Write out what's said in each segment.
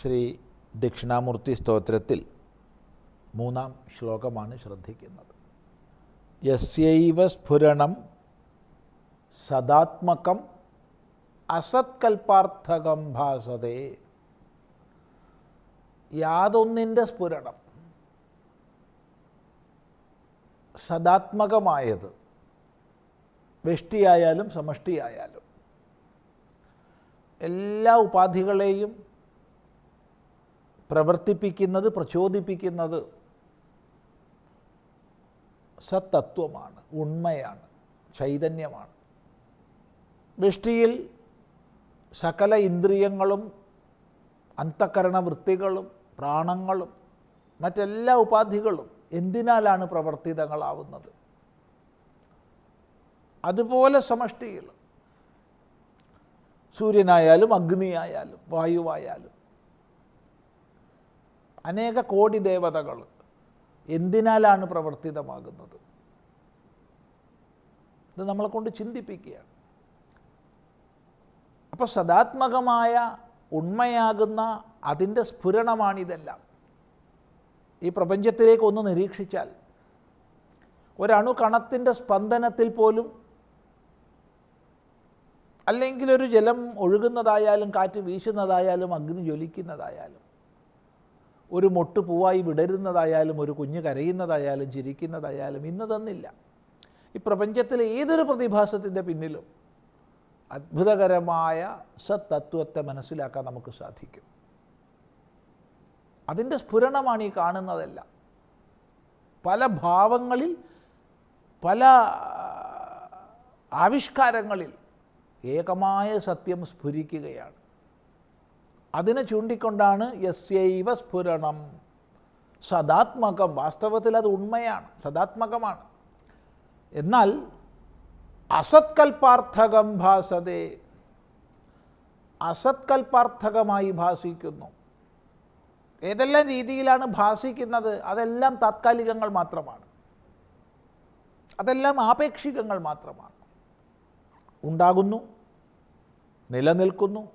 ശ്രീ ദക്ഷിണാമൂർത്തി സ്തോത്രത്തിൽ മൂന്നാം ശ്ലോകമാണ് ശ്രദ്ധിക്കുന്നത്. യസ്യൈവ സ്ഫുരണം സദാത്മകം അസത്കൽപ്പാർത്ഥകം ഭാസതേ. യാതൊന്നിന്റെ സ്ഫുരണം സദാത്മകമായത് വ്യഷ്ടിയായാലും സമഷ്ടിയായാലും എല്ലാ ഉപാധികളെയും പ്രവർത്തിപ്പിക്കുന്നത് പ്രചോദിപ്പിക്കുന്നത് സത്തത്വമാണ് ഉണ്മയാണ് ചൈതന്യമാണ്. വൃഷ്ടിയിൽ സകല ഇന്ദ്രിയങ്ങളും അന്തക്കരണ വൃത്തികളും പ്രാണങ്ങളും മറ്റെല്ലാ ഉപാധികളും എന്തിനാലാണ് പ്രവർത്തിതങ്ങളാവുന്നത്? അതുപോലെ സമഷ്ടിയിൽ. സൂര്യനായാലും അഗ്നിയായാലും വായുവായാലും അനേക കോടി ദേവതകൾ എന്തിനാലാണ് പ്രവർത്തിതമാകുന്നത്? ഇത് നമ്മളെ കൊണ്ട് ചിന്തിപ്പിക്കുകയാണ്. അപ്പോൾ സദാത്മകമായ ഉണ്മയാകുന്ന അതിന്റെ സ്ഫുരണമാണിതെല്ലാം. ഈ പ്രപഞ്ചത്തിലേക്ക് ഒന്ന് നിരീക്ഷിച്ചാൽ ഒരണു കണത്തിന്റെ സ്പന്ദനത്തിൽ പോലും അല്ലെങ്കിൽ ഒരു ജലം ഒഴുകുന്നതായാലും കാറ്റ് വീശുന്നതായാലും അഗ്നി ജ്വലിക്കുന്നതായാലും ഒരു മൊട്ട് പൂവായി വിടരുന്നതായാലും ഒരു കുഞ്ഞ് കരയുന്നതായാലും ചിരിക്കുന്നതായാലും ഇന്ന് തന്നില്ല. ഈ പ്രപഞ്ചത്തിലെ ഏതൊരു പ്രതിഭാസത്തിന്റെ പിന്നിലും അത്ഭുതകരമായ സത്തത്വത്തെ മനസ്സിലാക്കാൻ നമുക്ക് സാധിക്കും. അതിന്റെ സ്ഫുരണമാണ് ഈ കാണുന്നതെല്ലാം. പല ഭാവങ്ങളിൽ പല ആവിഷ്കാരങ്ങളിൽ ഏകമായ സത്യം സ്ഫുരിക്കുകയാണ്. അതിനെ ചൂണ്ടിക്കൊണ്ടാണ് യസ്യൈവ സ്ഫുരണം. സദാത്മകം വാസ്തവത്തിൽ അത് ഉണ്മയാണ് സദാത്മകമാണ്. എന്നാൽ അസത്കൽപ്പാർത്ഥകം ഭാസതേ അസത്കൽപ്പാർത്ഥകമായി ഭാസിക്കുന്നു. ഏതെല്ലാം രീതിയിലാണ് ഭാസിക്കുന്നത്? അതെല്ലാം താത്കാലികങ്ങൾ മാത്രമാണ്. അതെല്ലാം ആപേക്ഷികങ്ങൾ മാത്രമാണ്. ഉണ്ടാകുന്നു നിലനിൽക്കുന്നു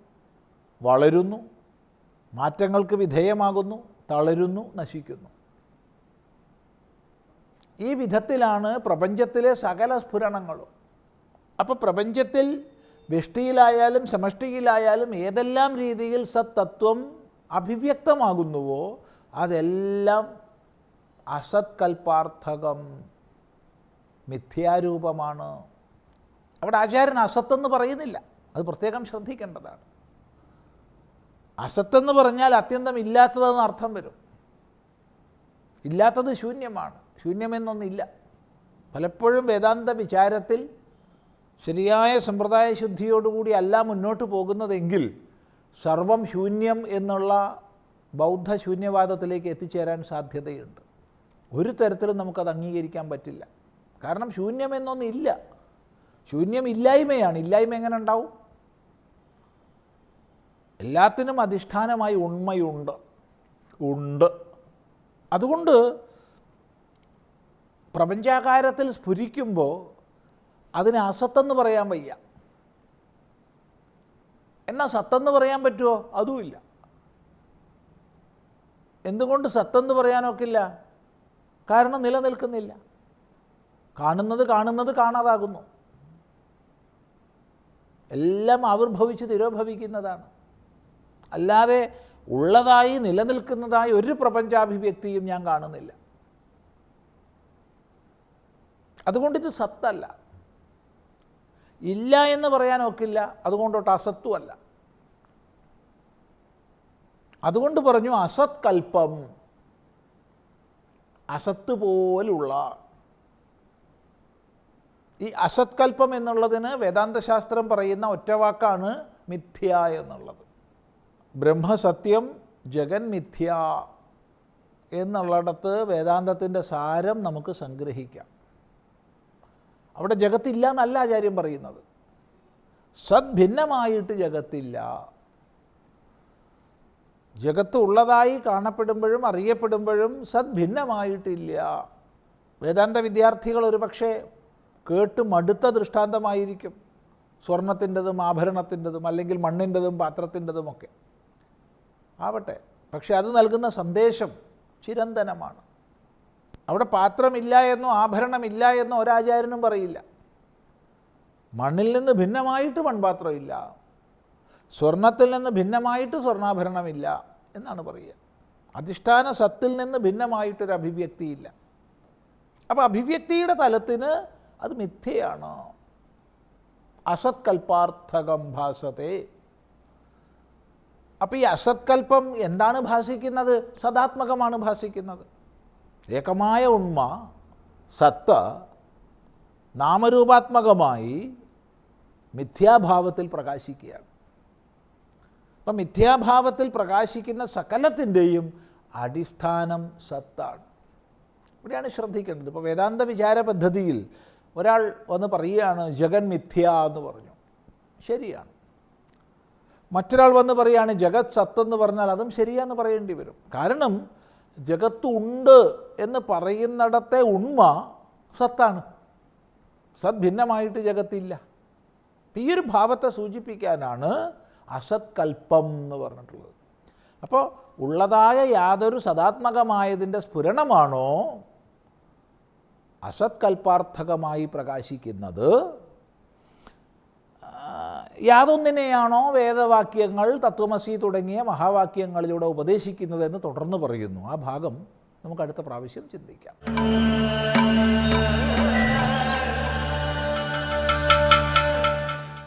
വളരുന്നു മാറ്റങ്ങൾക്ക് വിധേയമാകുന്നു തളരുന്നു നശിക്കുന്നു. ഈ വിധത്തിലാണ് പ്രപഞ്ചത്തിലെ സകല സ്ഫുരണങ്ങളും. അപ്പോൾ പ്രപഞ്ചത്തിൽ വ്യഷ്ടിയിലായാലും സമഷ്ടിയിലായാലും ഏതെല്ലാം രീതിയിൽ സത്തത്വം അഭിവ്യക്തമാകുന്നുവോ അതെല്ലാം അസത്കൽപ്പാർത്ഥകം മിഥ്യാരൂപമാണ്. അവിടെ ആചാര്യൻ അസത്തെന്ന് പറയുന്നില്ല. അത് പ്രത്യേകം ശ്രദ്ധിക്കേണ്ടതാണ്. അസത്തെന്ന് പറഞ്ഞാൽ അത്യന്തം ഇല്ലാത്തതെന്ന് അർത്ഥം വരും. ഇല്ലാത്തത് ശൂന്യമാണ്. ശൂന്യമെന്നൊന്നില്ല. പലപ്പോഴും വേദാന്ത വിചാരത്തിൽ ശരിയായ സമ്പ്രദായ ശുദ്ധിയോടുകൂടി അല്ല മുന്നോട്ട് പോകുന്നതെങ്കിൽ സർവം ശൂന്യം എന്നുള്ള ബൗദ്ധ ശൂന്യവാദത്തിലേക്ക് എത്തിച്ചേരാൻ സാധ്യതയുണ്ട്. ഒരു തരത്തിലും നമുക്കത് അംഗീകരിക്കാൻ പറ്റില്ല. കാരണം ശൂന്യമെന്നൊന്നില്ല. ശൂന്യം ഇല്ലായ്മയാണ് ഇല്ലായ്മ എങ്ങനെ ഉണ്ടാവും? എല്ലാത്തിനും അധിഷ്ഠാനമായി ഉണ്മയുണ്ട്. ഉണ്ട്. അതുകൊണ്ട് പ്രപഞ്ചാകാരത്തിൽ സ്ഫുരിക്കുമ്പോൾ അതിന് അസത്തെന്ന് പറയാൻ വയ്യ. എന്നാൽ സത്തെന്ന് പറയാൻ പറ്റുമോ അതുമില്ല എന്തുകൊണ്ട് സത്തെന്ന് പറയാനൊക്കില്ല കാരണം നിലനിൽക്കുന്നില്ല. കാണുന്നത് കാണുന്നത് കാണാതാകുന്നു. എല്ലാം ആവിർഭവിച്ച് തിരോഭവിക്കുന്നതാണ്. അല്ലാതെ ഉള്ളതായി നിലനിൽക്കുന്നതായി ഒരു പ്രപഞ്ചാഭിവ്യക്തിയും ഞാൻ കാണുന്നില്ല. അതുകൊണ്ടിത് സത്തല്ല. ഇല്ല എന്ന് പറയാൻ ഒക്കില്ല അതുകൊണ്ടോട്ട് അസത്വമല്ല അതുകൊണ്ട് പറഞ്ഞു അസത് കൽപ്പം അസത്ത് പോലുള്ള ഈ അസത്കൽപ്പം എന്നുള്ളതിന് വേദാന്തശാസ്ത്രം പറയുന്ന ഒറ്റവാക്കാണ് മിഥ്യ എന്നുള്ളത്. ബ്രഹ്മസത്യം ജഗന്മിഥ്യ മിഥ്യ എന്നുള്ളിടത്ത് വേദാന്തത്തിന്റെ സാരം നമുക്ക് സംഗ്രഹിക്കാം. അവിടെ ജഗത്തില്ല എന്നല്ല ആചാര്യം പറയുന്നത്. സദ്ഭിന്നമായിട്ട് ജഗത്തില്ല. ജഗത്ത് ഉള്ളതായി കാണപ്പെടുമ്പോഴും അറിയപ്പെടുമ്പോഴും സദ്ഭിന്നമായിട്ടില്ല വേദാന്ത വിദ്യാർത്ഥികൾ ഒരു പക്ഷേ കേട്ട് മടുത്ത ദൃഷ്ടാന്തമായിരിക്കും. സ്വർണത്തിന്റെതും ആഭരണത്തിന്റെതും അല്ലെങ്കിൽ മണ്ണിന്റെതും പാത്രത്തിന്റെതുമൊക്കെ. ആവട്ടെ. പക്ഷെ അത് നൽകുന്ന സന്ദേശം ചിരന്തനമാണ്. അവിടെ പാത്രമില്ല എന്നോ ആഭരണമില്ല എന്നോ ഒരാചാര്യനും പറയില്ല. മണ്ണിൽ നിന്ന് ഭിന്നമായിട്ട് മൺപാത്രമില്ല. സ്വർണത്തിൽ നിന്ന് ഭിന്നമായിട്ട് സ്വർണാഭരണമില്ല എന്നാണ് പറയുക. അധിഷ്ഠാന സത്തിൽ നിന്ന് ഭിന്നമായിട്ടൊരു അഭിവ്യക്തിയില്ല. അപ്പോൾ അഭിവ്യക്തിയുടെ തലത്തിന് അത് മിഥ്യയാണ്. അസത്കൽപ്പാർത്ഥകം ഭാസത്തെ അപ്പോൾ ഈ അസത്കൽപ്പം എന്താണ് ഭാസിക്കുന്നത്? സദാത്മകമാണ് ഭാസിക്കുന്നത്. ഏകമായ ഉണ്മ സത്ത നാമരൂപാത്മകമായി മിഥ്യാഭാവത്തിൽ പ്രകാശിക്കുകയാണ്. അപ്പം മിഥ്യാഭാവത്തിൽ പ്രകാശിക്കുന്ന സകലത്തിന്റെയും അടിസ്ഥാനം സത്താണ്. ഇവിടെയാണ് ശ്രദ്ധിക്കേണ്ടത്. ഇപ്പോൾ വേദാന്ത വിചാര പദ്ധതിയിൽ ഒരാൾ വന്ന് പറയുകയാണ് ജഗൻ മിഥ്യ എന്ന് പറഞ്ഞു. ശരിയാണ്. മറ്റൊരാൾ വന്ന് പറയുകയാണ് ജഗത് സത്തെന്ന് പറഞ്ഞാൽ അതും ശരിയാന്ന് പറയേണ്ടി വരും. കാരണം ജഗത്തുണ്ട് എന്ന് പറയുന്നിടത്തെ ഉണ്മ സത്താണ്. സത് ഭിന്നമായിട്ട് ജഗത്തില്ല. ഈ ഒരു ഭാവത്തെ സൂചിപ്പിക്കാനാണ് അസത് അസത്കൽപ്പം എന്ന് പറഞ്ഞിട്ടുള്ളത്. അപ്പോൾ ഉള്ളതായ യാതൊരു സദാത്മകമായതിന്റെ സ്ഫുരണമാണോ അസത്കൽപ്പാർത്ഥകമായി പ്രകാശിക്കുന്നത് യാതൊന്നിനെയാണോ വേദവാക്യങ്ങൾ തത്വമസി തുടങ്ങിയ മഹാവാക്യങ്ങളിലൂടെ ഉപദേശിക്കുന്നതെന്ന് തുടർന്ന് പറയുന്നു. ആ ഭാഗം നമുക്ക് അടുത്ത പ്രാവശ്യം ചിന്തിക്കാം.